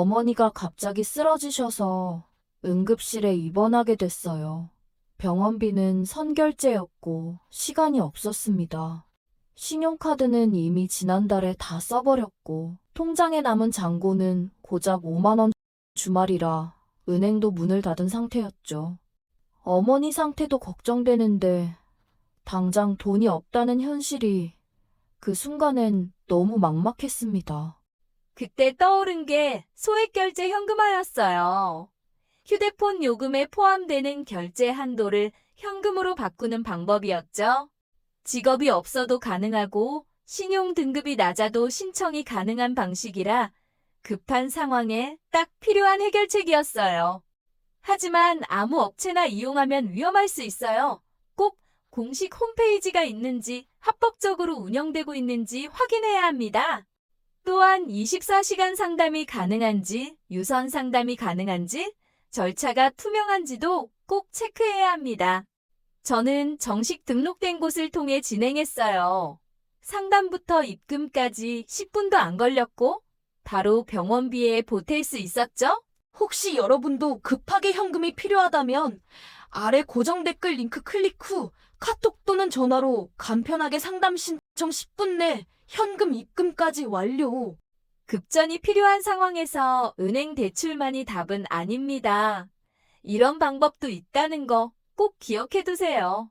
어머니가 갑자기 쓰러지셔서 응급실에 입원하게 됐어요. 병원비는 선결제였고 시간이 없었습니다. 신용카드는 이미 지난달에 다 써버렸고 통장에 남은 잔고는 고작 5만원 주말이라 은행도 문을 닫은 상태였죠. 어머니 상태도 걱정되는데 당장 돈이 없다는 현실이 그 순간엔 너무 막막했습니다. 그때 떠오른 게 소액 결제 현금화였어요. 휴대폰 요금에 포함되는 결제 한도를 현금으로 바꾸는 방법이었죠. 직업이 없어도 가능하고 신용 등급이 낮아도 신청이 가능한 방식이라 급한 상황에 딱 필요한 해결책이었어요. 하지만 아무 업체나 이용하면 위험할 수 있어요. 꼭 공식 홈페이지가 있는지 합법적으로 운영되고 있는지 확인해야 합니다. 또한 24시간 상담이 가능한지, 유선 상담이 가능한지, 절차가 투명한지도 꼭 체크해야 합니다. 저는 정식 등록된 곳을 통해 진행했어요. 상담부터 입금까지 10분도 안 걸렸고, 바로 병원비에 보탤 수 있었죠? 혹시 여러분도 급하게 현금이 필요하다면 아래 고정 댓글 링크 클릭 후 카톡 또는 전화로 간편하게 상담 신청 10분 내 현금 입금까지 완료. 급전이 필요한 상황에서 은행 대출만이 답은 아닙니다. 이런 방법도 있다는 거 꼭 기억해 두세요.